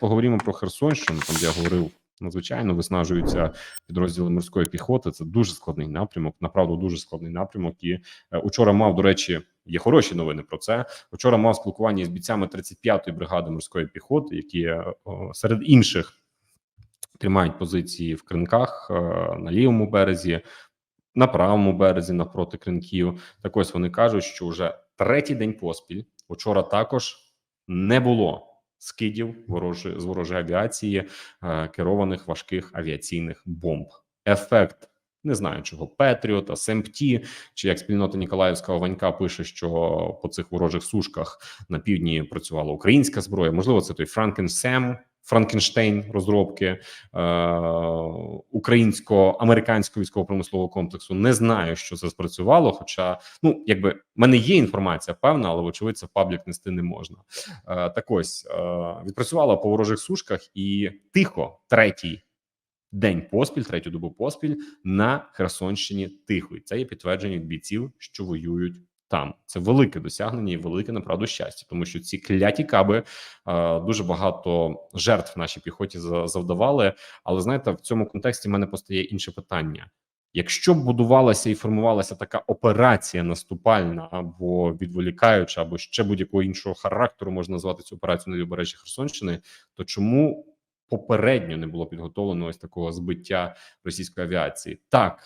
Поговоримо про Херсонщину, там я говорив. Надзвичайно виснажуються підрозділи морської піхоти. Це дуже складний напрямок. Направду дуже складний напрямок. І е, учора мав до речі, є хороші новини про це. Учора мав спілкування з бійцями 35-ї бригади морської піхоти, які е, серед інших тримають позиції в кринках е, на лівому березі, на правому березі навпроти кринків. Так ось вони кажуть, що вже третій день поспіль. Учора також не було скидів ворожі з ворожої авіації е, керованих важких авіаційних бомб. Ефект не знаю чого Петріота, СМПТі, чи як спільнота Ніколаївського Ванька пише, що по цих ворожих сушках на півдні працювала українська зброя. Можливо, це той Франкенсем. Франкенштейн розробки е, українсько-американського військово-промислового комплексу не знаю, що це спрацювало. Хоча, ну якби в мене є інформація певна, але вочевидь це в паблік нести не можна. Е, так ось е, відпрацювала по ворожих сушках і тихо третій день поспіль, третю добу поспіль на Херсонщині тихо. І це є підтвердження від бійців, що воюють там. Це велике досягнення і велике направду щастя, тому що ці кляті каби е, дуже багато жертв нашій піхоті за- завдавали. Але знаєте, в цьому контексті в мене постає інше питання. Якщо б будувалася і формувалася така операція наступальна або відволікаюча, або ще будь-якого іншого характеру можна назвати цю операцію на лівобережжі Херсонщини, то чому попередньо не було підготовлено ось такого збиття російської авіації? Так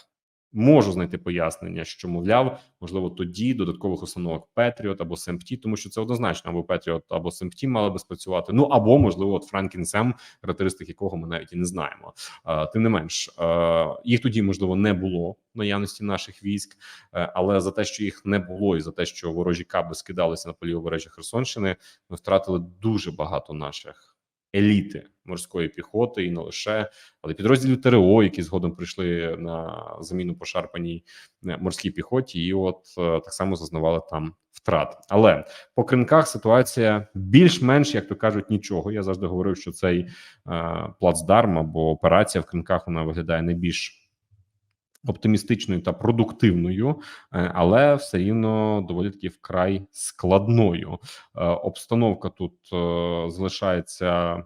можу знайти пояснення, що мовляв, можливо, тоді додаткових установок Петріот або СМПТі, тому що це однозначно або Петріот, або СМПТі мали би спрацювати. Ну або можливо, от Франкінсем, характеристик якого ми навіть і не знаємо. Е, Тим не менш, е, їх тоді можливо не було наявності наших військ, е, але за те, що їх не було, і за те, що ворожі каби скидалися на полівобережжя Херсонщини, ми втратили дуже багато наших. Еліти морської піхоти і не лише, але підрозділів ТРО, які згодом прийшли на заміну пошарпаній е, морській піхоті, і от е, так само зазнавали там втрат. Але по кринках ситуація більш-менш, як то кажуть, нічого. Я завжди говорив, що цей е, плацдарм або операція в кринках вона виглядає найбільш оптимістичною та продуктивною, е, але все рівно доволі таки вкрай складною. Е, Обстановка тут е, залишається.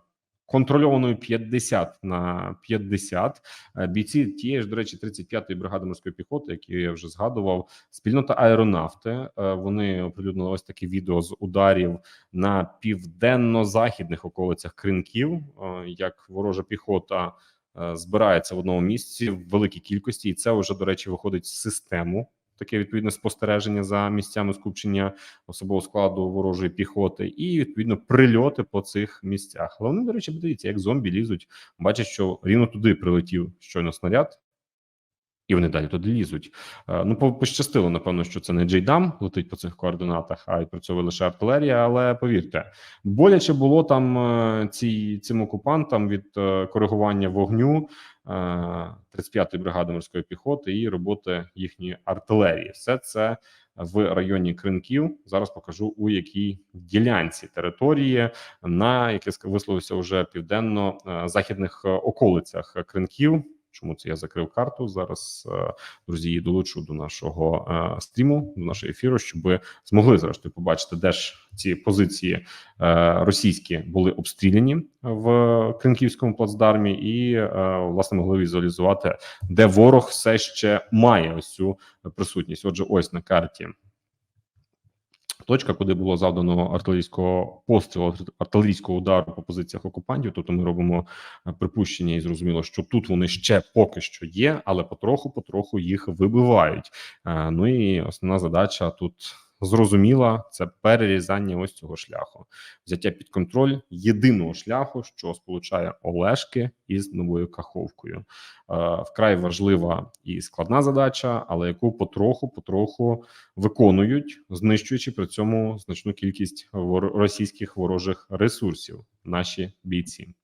Контрольованою 50 на 50. Е, бійці тієї ж, до речі, 35-ї бригади морської піхоти, які я вже згадував, спільнота аеронавти. Вони оприлюднили ось таке відео з ударів на південно-західних околицях кринків, як ворожа піхота збирається в одному місці в великій кількості, і це вже до речі виходить в систему. Таке відповідне спостереження за місцями скупчення особового складу ворожої піхоти, і відповідно прильоти по цих місцях. Але вони, до речі, подивіться, як зомбі лізуть. Бачать, що рівно туди прилетів щойно снаряд, і вони далі туди лізуть. Е, Ну, по- пощастило, напевно, що це не Джейдам летить по цих координатах, а й працює лише артилерія. Але повірте, боляче було там е, ці, цим окупантам від е, коригування вогню е, 35-ї бригади морської піхоти і роботи їхньої артилерії. Все це в районі Кринків. Зараз покажу у якій ділянці території, на яке ск- висловився вже південно-західних околицях Кринків. Чому це я закрив карту? Зараз е, друзі її долучу до нашого е, стріму, до нашого ефіру, щоб змогли зрештою побачити, де ж ці позиції е, російські були обстріляні в Кринківському плацдармі, і власне могли візуалізувати, де ворог все ще має ось цю присутність. Отже, ось на карті. Точка, куди було завдано артилерійського пострілу, артилерійського удару по позиціях окупантів. Тобто ми робимо е, припущення, і зрозуміло, що тут вони ще поки що є, але потроху, потроху їх вибивають. Е, Ну і основна задача тут зрозуміла: це перерізання ось цього шляху, взяття під контроль єдиного шляху, що сполучає Олешки із новою Каховкою. Е, Вкрай важлива і складна задача, але яку потроху, потроху виконують, знищуючи при цьому значну кількість російських ворожих ресурсів. Наші бійці.